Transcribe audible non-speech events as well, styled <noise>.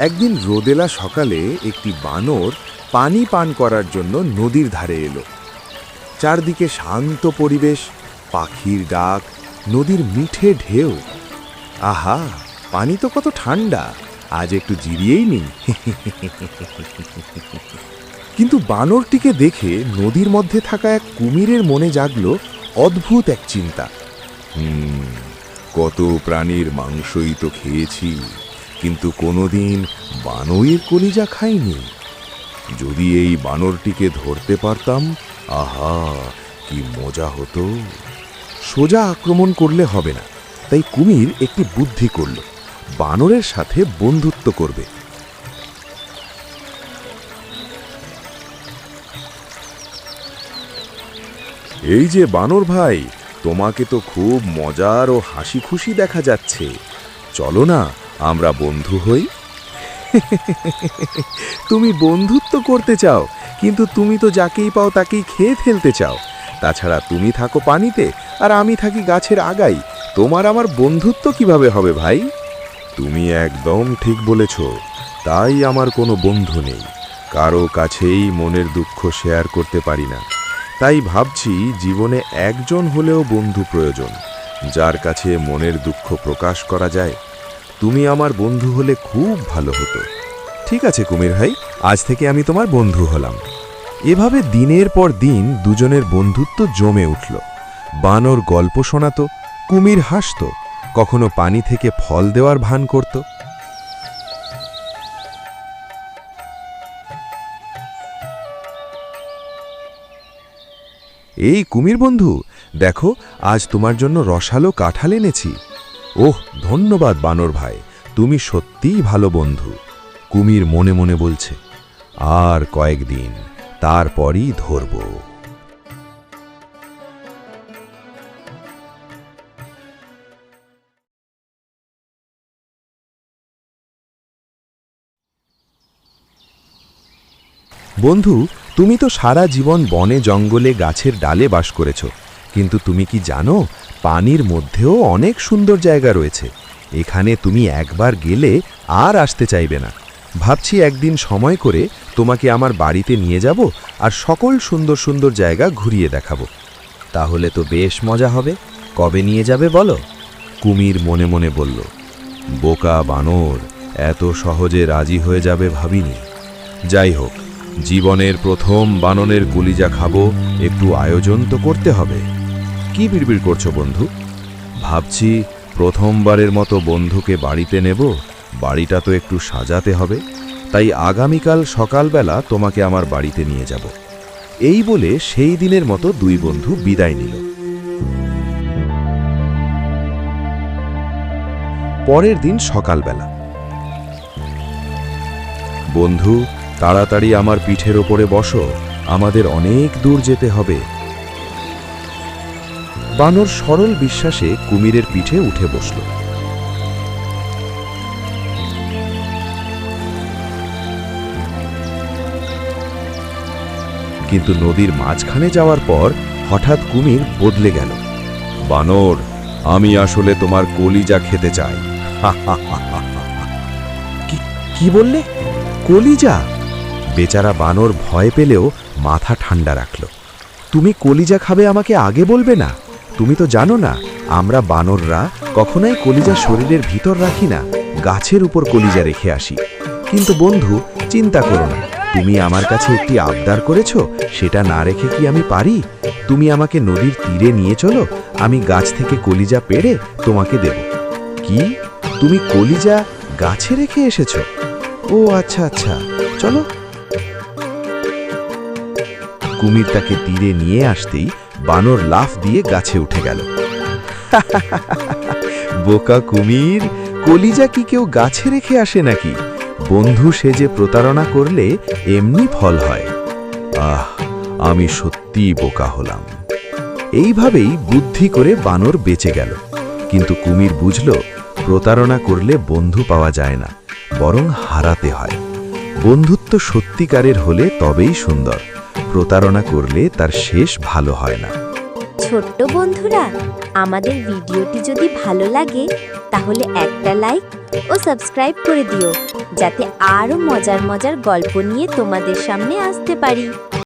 একদিন রোদেলা সকালে একটি বানর পানি পান করার জন্য নদীর ধারে এলো। চারদিকে শান্ত পরিবেশ, পাখির ডাক, নদীর মিঠে ঢেউ। আহা, পানি তো কত ঠান্ডা, আজ একটু জিরিয়েই নেই। কিন্তু বানরটিকে দেখে নদীর মধ্যে থাকা এক কুমিরের মনে জাগল অদ্ভুত এক চিন্তা। হুম, কত প্রাণীর মাংসই তো খেয়েছি। কিন্তু কোনোদিন বানরের কলিজা খাইনি। যদি এই বানরটিকে ধরতে পারতাম, আহা, কি মজা হতো। সোজা আক্রমণ করলে হবে না, তাই কুমির একটি বুদ্ধি করল, বানরের সাথে বন্ধুত্ব করবে। এই যে বানর ভাই, তোমাকে তো খুব মজার ও হাসি খুশি দেখা যাচ্ছে। চলো না আমরা বন্ধু হই? তুমি বন্ধুত্ব করতে চাও, কিন্তু তুমি তো যাকেই পাও তাকেই খেয়ে ফেলতে চাও। তাছাড়া তুমি থাকো পানিতে, আর আমি থাকি গাছের আগাই। তোমার আমার বন্ধুত্ব কীভাবে হবে ভাই? তুমি একদম ঠিক বলেছ, তাই আমার কোনো বন্ধু নেই। কারও কাছেই মনের দুঃখ শেয়ার করতে পারি না। তাই ভাবছি জীবনে একজন হলেও বন্ধু প্রয়োজন, যার কাছে মনের দুঃখ প্রকাশ করা যায়। তুমি আমার বন্ধু হলে খুব ভালো হতো। ঠিক আছে, কুমির ভাই, আজ থেকে আমি তোমার বন্ধু হলাম। এভাবে দিনের পর দিন দুজনের বন্ধুত্ব জমে উঠল। বানর গল্প শোনাতো, কুমির হাসত, কখনো পানি থেকে ফল দেওয়ার ভান করত। এই কুমির বন্ধু, দেখো, আজ তোমার জন্য রসালো কাঁঠাল এনেছি। ওহ, ধন্যবাদ বানর ভাই, তুমি সত্যিই ভালো বন্ধু। কুমির মনে মনে বলছে, আর কয়েকদিন, তারপরই ধরব। বন্ধু, তুমি তো সারা জীবন বনে জঙ্গলে গাছের ডালে বাস করেছ। কিন্তু তুমি কি জানো, পানির মধ্যেও অনেক সুন্দর জায়গা রয়েছে। এখানে তুমি একবার গেলে আর আসতে চাইবে না। ভাবছি একদিন সময় করে তোমাকে আমার বাড়িতে নিয়ে যাব আর সকল সুন্দর সুন্দর জায়গা ঘুরিয়ে দেখাবো। তাহলে তো বেশ মজা হবে। কবে নিয়ে যাবে বলো? কুমির মনে মনে বলল, বোকা বানর, এত সহজে রাজি হয়ে যাবে ভাবিনি। যাই হোক, জীবনের প্রথম বাননের কুলিজা খাব, একটু আয়োজন তো করতে হবে। কি বিড়বিড় করছ বন্ধু? ভাবছি প্রথমবারের মতো বন্ধুকে বাড়িতে নেব, বাড়িটা তো একটু সাজাতে হবে, তাই আগামীকাল সকালবেলা তোমাকে আমার বাড়িতে নিয়ে যাব। এই বলে সেই দিনের মতো দুই বন্ধু বিদায় নিল। পরের দিন সকালবেলা। বন্ধু, তাড়াতাড়ি আমার পিঠের ওপরে বসো, আমাদের অনেক দূর যেতে হবে। বানর সরল বিশ্বাসে কুমিরের পিঠে উঠে বসল। কিন্তু নদীর মাঝখানে যাওয়ার পর হঠাৎ কুমির বদলে গেল। বানর, আমি আসলে তোমার কলিজা খেতে চাই। <laughs> কি- বললে? কলিজা? বেচারা বানর ভয় পেলেও মাথা ঠান্ডা রাখল। তুমি কলিজা খাবে আমাকে আগে বলবে না? তুমি তো জানো না, আমরা বানররা কখনোই কলিজা শরীরের ভিতর রাখি না, গাছের উপর কলিজা রেখে আসি। কিন্তু বন্ধু, চিন্তা করো না, তুমি আমার কাছে একটি আবদার করেছ, সেটা না রেখে কি আমি পারি? তুমি আমাকে নদীর তীরে নিয়ে চলো, আমি গাছ থেকে কলিজা পেড়ে তোমাকে দেব। কি? তুমি কলিজা গাছে রেখে এসেছ? ও আচ্ছা আচ্ছা চলো। কুমির তাকে তীরে নিয়ে আসতেই বানর লাফ দিয়ে গাছে উঠে গেল। বোকা কুমির, কলিজা কি কেউ গাছে রেখে আসে নাকি? বন্ধু সেজে প্রতারণা করলে এমনি ফল হয়। আহ, আমি সত্যিই বোকা হলাম। এইভাবেই বুদ্ধি করে বানর বেঁচে গেল। কিন্তু কুমির বুঝল, প্রতারণা করলে বন্ধু পাওয়া যায় না, বরং হারাতে হয়। বন্ধুত্ব সত্যিকারের হলে তবেই সুন্দর। প্রতারণা করলে তার শেষ ভালো হয় না। ছোট্ট বন্ধুরা, আমাদের ভিডিওটি যদি ভালো লাগে, তাহলে একটা লাইক ও সাবস্ক্রাইব করে দিও, যাতে আরও মজার মজার গল্প নিয়ে তোমাদের সামনে আসতে পারি।